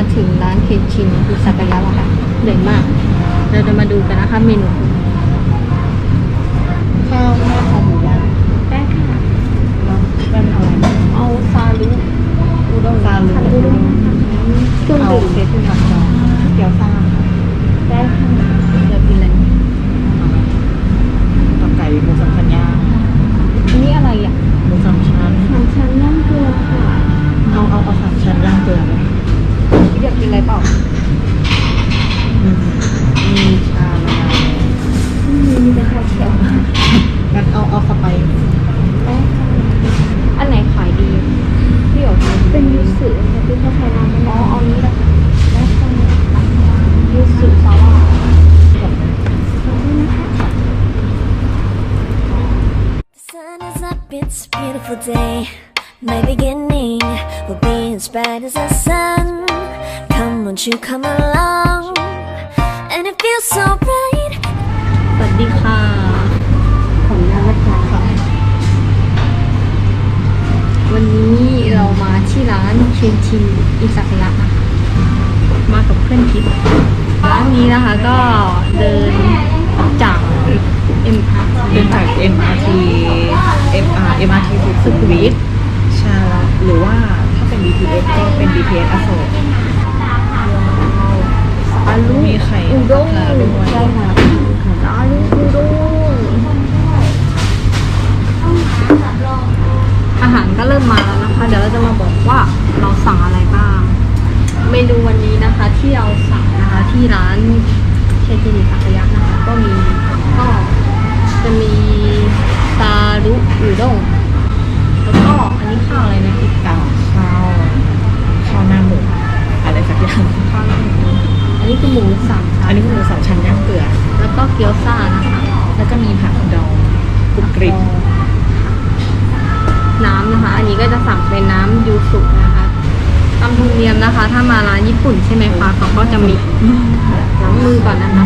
มาถึงร้านเคนชินคุซากายะแล้วค่ะเหนื่อยมาก เราจะมาดูกันนะคะเมนูข้าวหน้าคอหมูย่างได้ค่ะแล้วเป็นอะไรเอาซาลุอุด้งซาลุอุด้งเครื่องเอาดื่มเซตเป็นผักดองเกี๊ยวซ่า as bright as the sun. Come, won't you come along? And it feels so bright. สวัสดีค่ะของนางนะคะวันนี้เรามาที่ร้านเคนชินอิซากายะนะคะมากับเพื่อนทิพย์ร้านนี้นะคะก็เดินจาก M R เดินจาก MRT MR MRT สุขุมวิทใช่หรือว่า เป็น BTS ก็เป็น BTS อโศกอาลุมีไข่อุด้งด้วยใช่ค่ะอาลุอุด้งอาหารก็เริ่มมาแล้วนะคะ เดี๋ยวเราจะมาบอกว่าเราสั่ง เมนูวันนี้นะคะที่เราสั่งนะคะที่ร้านเชจินิสักยะนะคะ ก็มีก็จะมีซารุอุด้งแล้วก็อันนี้ข้าวอะไรนะอีก กับข้าวข้าวหน้าหมูอะไรสักอย่าง ข้าวหน้าหมูอันนี้คือหมูสามชั้น อันนี้คือหมูสามชั้นย่างเกลือ แล้วก็ เกี๊ยวซ่านะคะ แล้วก็มีผักดองกรุบกริบน้ำนะคะ อันนี้ก็จะสั่งเป็นน้ำยูสุนะคะตามธรรมเนียมนะคะ ถ้ามาร้านญี่ปุ่นใช่ไหมคะเขาก็จะมีล้างมือก่อนนะคะ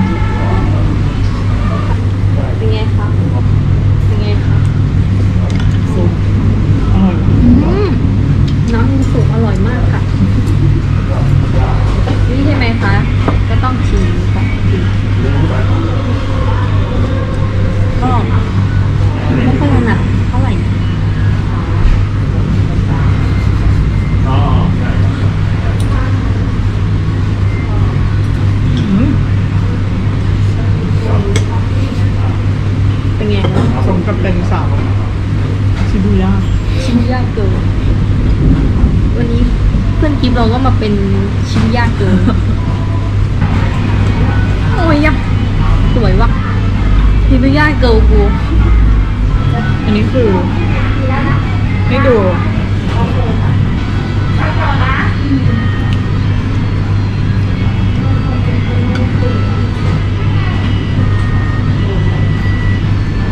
เป็นไงคะ เป็นไงคะ ซุปอร่อย อืมน้ำยูสุอร่อยมากค่ะนี่ใช่ไหมคะ ก็ต้องชิมก่อนชิมก็ไม่ค่อยถนัดเท่าไหร่ อืม เป็นไงคะ สมกับเป็นสาวชิบูย่า ชิ้นยากเกิน วันนี้เพื่อนกิฟ เป็นชิ้นยากเกินโอ้ยยับสวยว่ะพิมพ์ยากเกิลกู อันนี้คือให้ดู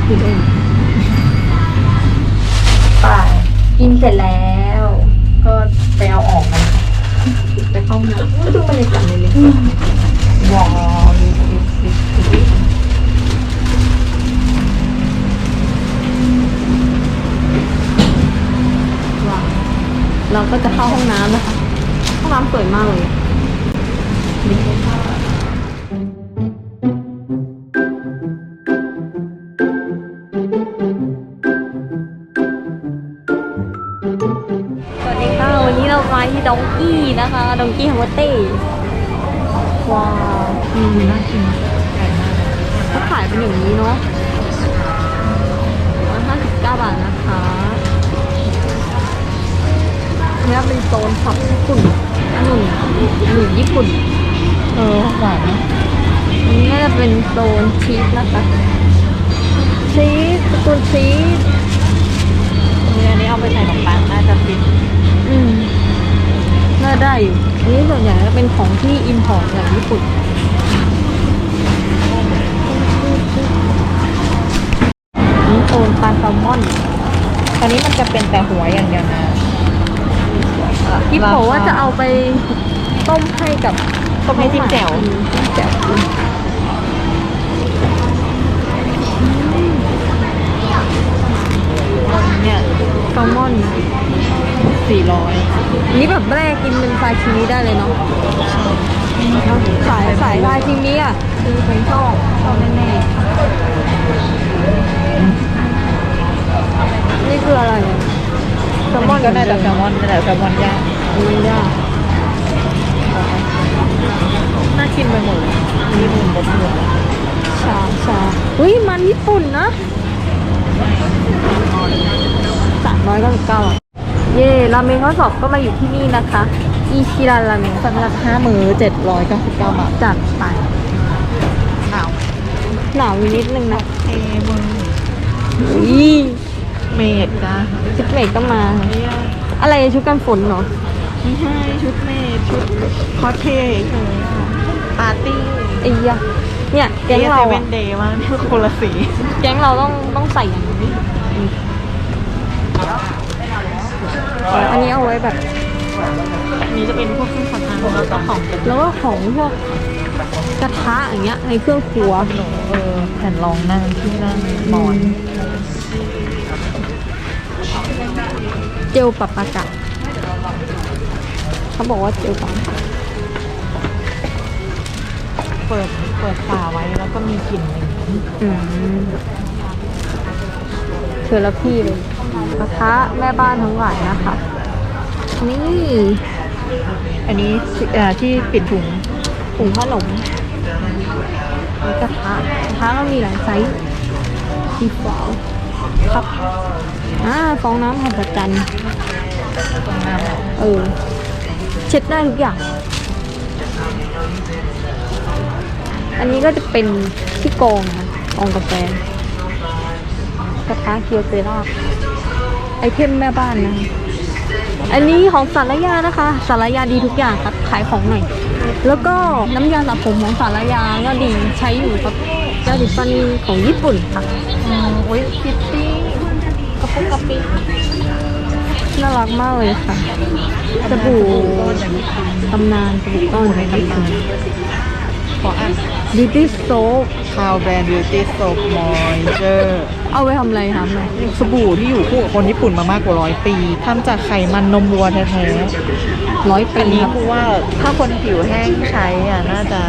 กินเองไปกินเสร็จแล้ว ก็ไปเอาออกกัน ไปเข้าห้องน้ำดูบรรยากาศเลยเลยว้าวดูดูดูดูว้าวเราก็จะเข้าห้องน้ำนะคะ ห้องน้ำสวยมากเลย นะคะดองกี้ฮัมเบอร์เต้ว้าวอืมน่ากินไก่มากเลยเขาขายเป็นอย่างนี้เนาะร้อยห้าสิบเก้าบาทนะคะเนี่ยเป็นโซนผับญี่ปุ่นหนุ่มหนุ่มญี่ปุ่น เออหวานนะอันนี้น่าจะเป็นโซนชีสนะคะชีสสกุลชีสอันนี้เอาไปใส่ขนมปังน่าจะฟินอืมน่า ได้อยู่อันนี้ส่วนใหญ่จะเป็นของที่อิมพอร์ตจากญี่ปุ่นนี่โซนปลาแซลมอนตอนนี้มันจะเป็นแต่หัวอย่างเดียวนะที่บอกว่าจะเอาไปต้มให้กับต้มให้จิ้มแจ่วอืมจิ้มแจ่ว แรกกินเป็นซาชิมิได้เลยเนาะสายสายซาชิมิอะคือผมชอบชอบแน่ๆนี่คืออะไรอะแซลมอนก็ได้แต่แซลมอนนี่แหละแซลมอนย่างมันยากน่ากินไปหมดเลยมีหมุนบดหมุนชาชาอุ้ยมันญี่ปุ่นนะสามร้อยเก้าสิบเก้าอะ เย่ราเมงข้อสอบก็มาอยู่ที่นี่นะคะ อีชิรันราเมงสำหรับห้ามื้อเจ็ดร้อยเก้าสิบเก้าบาทจัดไปหนาวหนาวอยู่นิดนึงนะเอมึงอุ้ยเมดจ้าชุดเมกก็มา อะไรชุดกันฝนเหรอไม่ใช่ชุดเมดชุดคอสเพลย์เฉยอะปาร์ตี้ไอ้ยะเนี่ยแก๊งเราเซเว่อะนเดย์มากนี่คือคนละสี แก๊งเราต้องต้องใส่อย่างนี้ อันนี้เอาไว้แบบอันนี้จะเป็นพวกเครื่องสำอางแล้วก็ของเป็นแล้วก็ของพวกกระทะอย่างเงี้ยในเครื่องครัวเออแผ่นรองนั่งที่นั่งหมอนเจลปรับอากาศเขาบอกว่าเจลปรับอากาศเปิดเปิดฝาไว้แล้วก็มีกลิ่นหนึ่งอืมเธอละพี่เลย กระทะแม่บ้านทั้งหลายนะคะ นี่ อันนี้ที่ปิดถุงถุงขนมนี่กระทะกระทะก็มีหลายไซส์สีฟ้าครับอ่าฟองน้ำหัศจรรย์ตรงน้ำเออ เช็ดได้ทุกอย่าง อันนี้ก็จะเป็นที่กองนะกองกาแฟกระทะเคียวเซรา ไอเทมแม่บ้านนะ อันนี้ของสารยานะคะ สารยาดีทุกอย่างครับขายของหน่อย แล้วก็น้ำยาสระผมของสารยาก็ดีใช้อยู่ครับยาสีฟันของญี่ปุ่นค่ะอืมอุ้ยคิตตี้กระปุกกระปิน่ารักมากเลยค่ะสบู่ตำนานสบู่ก้อนในตำนาน ขออ่าน Beauty Soap คาวแบรนด์บิวตี้โซฟมอยเจอร์เอาไว้ทำอะไรคะแม่สบู่ที่อยู่คู่กับคนญี่ปุ่นมามากกว่าร้อยปีทำจากไขมันนมวัวแท้ร้อยๆปีอันนี้ครับคือว่าถ้าคนผิวแห้งใช้อะน่าจะ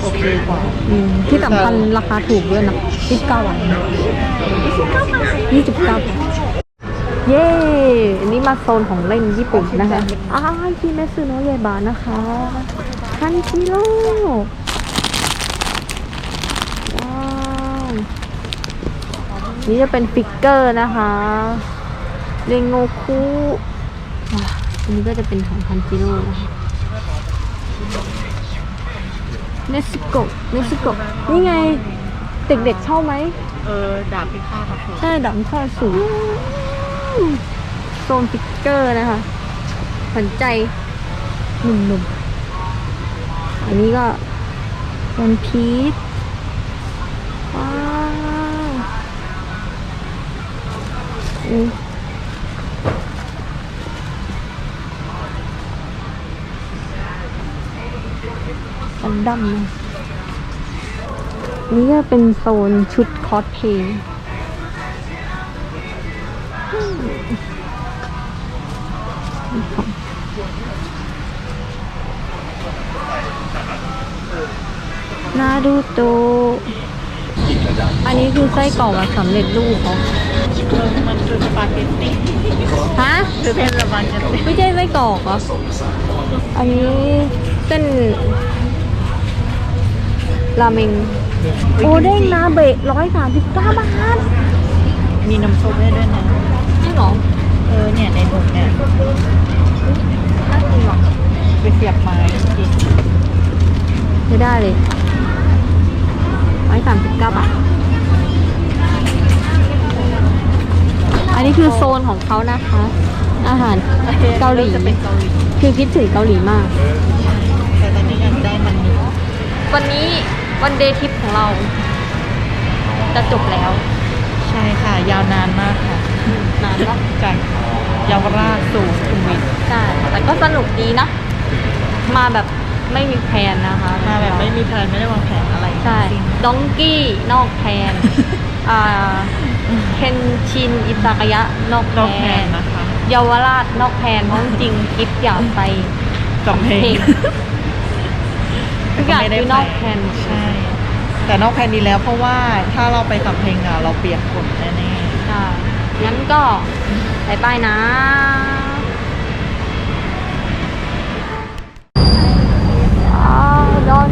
โอเคกว่า อืมที่สำคัญราคาถูกด้วยนะยี่สิบเก้าบาทยี่สิบเก้าบาทเย้อันนี้มาโซนของเล่นญี่ปุ่นนะคะอ้ายที่แมซึโนะเยบานะคะคันชิโร่ว้าว นี่จะเป็นฟิกเกอร์นะคะเรนโงคุอะอันนี้ก็จะเป็นของคันชิโร่นะคะเนสโกเนสโกนี่ไง เด็กๆชอบไหม เออ ดาบพิฆาตอะคือใช่ดังข้อสูงโซนฟิกเกอร์นะคะสนใจหนุ่มๆ อันนี้ก็วันพีชว้า กันดั้มนะนี่ก็เป็นโซนชุดคอสเพลย์นาดูโต อันนี้คือไส้กรอกแบบสำเร็จรูปเหรอเออ มันคือสปาเกตตี้ฮะคือเป็นสปาเกตตี้ไม่ใช่ไส้กรอกเหรออันนี้เส้นราเมงโอเด้งนาเบะร้อยสามสิบเก้าบาท มีน้ำซุปให้ด้วยนะใช่หรอ เออเนี่ยในถุงเนี่ยน่ากินหรอไปเสียบไม้กินไม่ได้เลยร้อยสามสิบเก้าบาท อันนี้คือโซนของเขานะคะ อาหารเกาหลี จะเป็นเกาหลีคือคิดถึงเกาหลีมาก แต่ตอนนี้อยากได้มันนี่วันนี้วันเดย์ทริปของเรา จะจบแล้วใช่ค่ะ ยาวนานมากค่ะนานแล้วจากเยาวราชสู่สุขุมวิทใช่แต่ก็สนุกดีนะ มาแบบไม่มีแพลนนะคะมาแบบไม่มีแผนไม่ได้วางแผนอะไรใช่ ดองกี้นอกแพลนอ่า เคนชินอิซากายะนอกแพนอกแผลนนนะคะเยาวราชนอกแพนเพราะจริงๆกิฟอยากไปสำเพ็งทุกอย่างคือนอกแพนใช่ แต่นอกแพนดีแล้วเพราะว่าถ้าเราไปสำเพ็งอะเราเปียกฝนแน่ใช่งั้นก็บายบายนะอ้าว ดอน